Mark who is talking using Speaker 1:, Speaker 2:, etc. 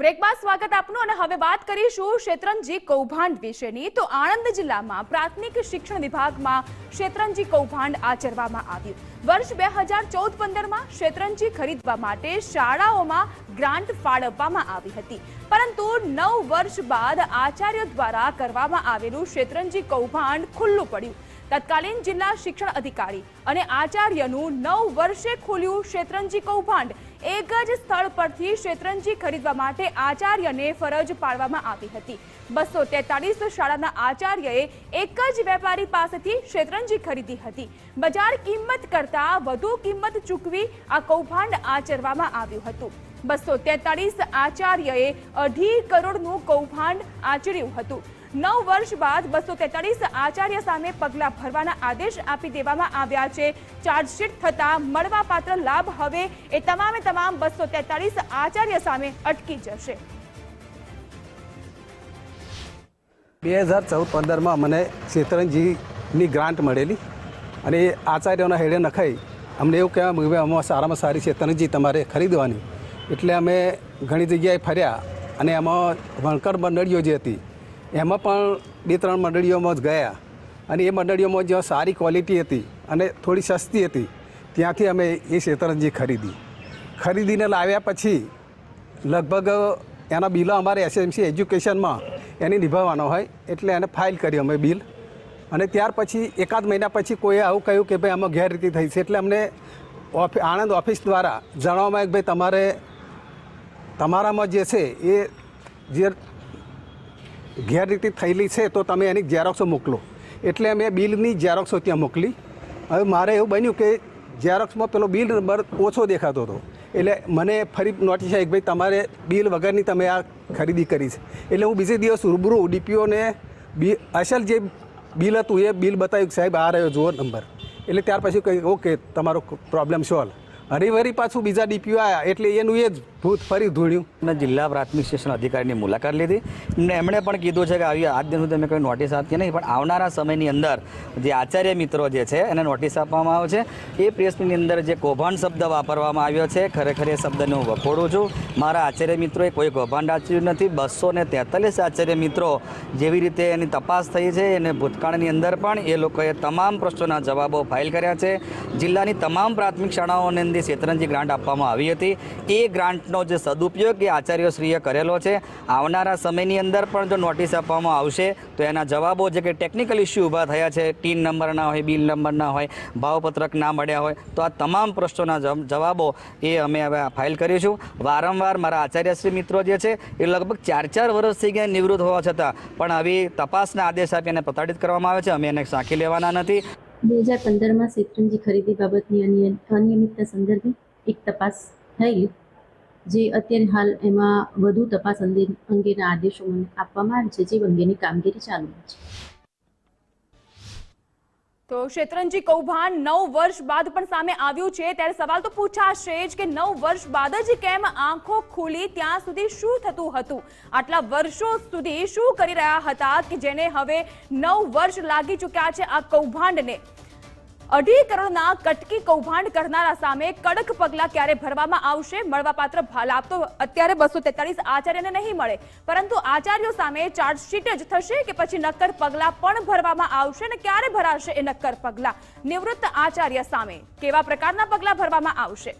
Speaker 1: બ્રેકમાં સ્વાગત આપનું અને હવે વાત કરીશું શેત્રંજી કૌભાંડ વિશેની. તો આણંદ જિલ્લામાં પ્રાથમિક શિક્ષણ વિભાગમાં શેત્રંજી કૌભાંડ આચરવામાં આવ્યું. વર્ષ બે હજાર ચૌદ પંદરમાં શેત્રંજી ખરીદવા માટે શાળાઓમાં ગ્રાન્ટ ફાળવવામાં આવી હતી. પરંતુ નવ વર્ષ બાદ આચાર્ય દ્વારા કરવામાં આવેલું શેત્રંજી કૌભાંડ ખુલ્લું પડ્યું. તત્કાલીન જિલ્લા શિક્ષણ અધિકારી અને આચાર્યનું નવ વર્ષે ખુલ્યું શેત્રંજી કૌભાંડ એક જ સ્થળ પરથી શેત્રંજી ખરીદવા માટે આચાર્યને ફરજ પાડવામાં આવી હતી. બસો તેતાલીસ શાળાના આચાર્યએ એક જ વેપારી પાસેથી શેત્રંજી ખરીદી હતી. બજાર કિંમત કરતાં વધુ કિંમત ચૂકવી આ કૌભાંડ આચરવામાં આવ્યું હતું. બસો તેતાલીસ આચાર્યએ અઢી કરોડનું કૌભાંડ આચર્યું હતું. નવ વર્ષ બાદ બસો તેતાલીસ આચાર્ય સામે પગલાં ભરવાના આદેશ આપી દેવામાં આવ્યા છે. ચાર્જશીટ થતાં મળવાપાત્ર લાભ હવે એ તમામે તમામ બસો તેતાલીસ આચાર્ય સામે અટકી જશે.
Speaker 2: બે હજાર ચૌદ પંદરમાં મને શેતરંજીની ગ્રાન્ટ મળેલી અને એ આચાર્યોના હેડે નખાઈ. અમને એવું કહેવા કે ભાઈ આમાં સારામાં સારી શેતરંજી તમારે ખરીદવાની. એટલે અમે ઘણી જગ્યાએ ફર્યા અને એમાં વણકર મંડળીઓ જે હતી એમાં પણ બે ત્રણ મંડળીઓમાં જ ગયા. અને એ મંડળીઓમાં જ્યાં સારી ક્વોલિટી હતી અને થોડી સસ્તી હતી, ત્યાંથી અમે એ શેતરંજી ખરીદી. ખરીદીને લાવ્યા પછી લગભગ એના બિલો અમારે એસએમસી એજ્યુકેશનમાં એને નિભાવવાનો હોય, એટલે એને ફાઇલ કરી અમે બિલ. અને ત્યાર પછી એકાદ મહિના પછી કોઈએ આવું કહ્યું કે ભાઈ આમાં ગેરરીતિ થઈ છે, એટલે અમને આણંદ ઓફિસ દ્વારા જણાવવામાં કે ભાઈ તમારે, તમારામાં જે છે એ જે ગેરરીતિ થયેલી છે તો તમે એની ઝેરોક્સો મોકલો. એટલે મેં બિલની ઝેરોક્સો ત્યાં મોકલી. હવે મારે એવું બન્યું કે ઝેરોક્સમાં પેલો બિલ નંબર ઓછો દેખાતો હતો. એટલે મને ફરી નોટિસ આવી કે ભાઈ તમારે બિલ વગરની તમે આ ખરીદી કરી છે. એટલે હું બીજે દિવસ રૂબરૂ ડીપીઓને બી અસલ જે બિલ હતું એ બિલ બતાવ્યું કે સાહેબ આ રહ્યો, જુઓ નંબર. એટલે ત્યાર પછી કહ્યું ઓકે, તમારો પ્રોબ્લેમ સોલ્વ. હરીવરી પાછું બીજા ડીપીઓ આવ્યા એટલે એનું એ જ ભૂત ફરી ધૂણ્યું
Speaker 3: અને જિલ્લા પ્રાથમિક શિક્ષણ અધિકારીની મુલાકાત લીધી. અને એમણે પણ કીધું છે કે આવી આજ દિન સુધી અમે કોઈ નોટિસ આપતી નહીં પણ આવનારા સમયની અંદર જે આચાર્ય મિત્રો જે છે, એને નોટિસ આપવામાં આવે છે. એ પ્રેસની અંદર જે કૌભાંડ શબ્દ વાપરવામાં આવ્યો છે, ખરેખર એ શબ્દને હું વખોડું છું. મારા આચાર્ય મિત્રોએ કોઈ કૌભાંડ આચર્યું નથી. બસો ને તેતાલીસ આચાર્ય મિત્રો જેવી રીતે એની તપાસ થઈ છે, એને ભૂતકાળની અંદર પણ એ લોકોએ તમામ પ્રશ્નોના જવાબો ફાઇલ કર્યા છે. જિલ્લાની તમામ પ્રાથમિક શાળાઓને અંદર શેતરંજી ગ્રાન્ટ આપવામાં આવી હતી. એ ગ્રાન્ટનો જે સદુપયોગ એ આચાર્યશ્રીએ કરેલો છે. આવનારા સમયની અંદર પણ જો નોટિસ આપવામાં આવશે, તો એના જવાબો જે કે ટેકનિકલ ઇસ્યુ ઊભા થયા છે, ટીન નંબરના હોય, બિલ નંબરના હોય, ભાવપત્રક ના મળ્યા હોય, તો આ તમામ પ્રશ્નોના જવાબો એ અમે હવે ફાઇલ કરીશું. વારંવાર મારા આચાર્યશ્રી મિત્રો જે છે, એ લગભગ ચાર ચાર વર્ષ થઈ ગયા નિવૃત્ત હોવા છતાં, પણ આવી તપાસના આદેશ આપી એને પ્રતાડિત કરવામાં આવે છે. અમે એને સાંખી લેવાના નથી.
Speaker 4: બે હજાર પંદરમાં શેતરંજી ખરીદી બાબતની અનિયમિતતા સંદર્ભે એક તપાસ થયેલી. જે અત્યારે હાલ એમાં વધુ તપાસ અંગેના આદેશો આપવામાં આવે છે, જે અંગેની કામગીરી ચાલુ છે.
Speaker 1: તો શેત્રંજી કૌભાંડ નવ વર્ષ બાદ પણ સામે આવ્યું છે, ત્યારે સવાલ તો પૂછાશે જ કે નવ વર્ષ બાદ જ કેમ આંખો ખુલી ત્યાં સુધી શું થતું હતું? આટલા વર્ષો સુધી શું કરી રહ્યા હતા કે જેને હવે નવ વર્ષ લાગી ચૂક્યા છે આ કૌભાંડને? અઢી કરોડના કટકી કૌભાંડ કરનારા સામે કડક પગલાં ક્યારે ભરવામાં આવશે? મળવાપાત્ર લાભ તો અત્યારે બસો તેતાલીસ આચાર્યને નહીં મળે. પરંતુ આચાર્યો સામે ચાર્જશીટ જ થશે કે પછી નક્કર પગલાં પણ ભરવામાં આવશે ને ક્યારે ભરાશે એ નક્કર પગલાં? નિવૃત્ત આચાર્ય સામે કેવા પ્રકારના પગલાં ભરવામાં આવશે?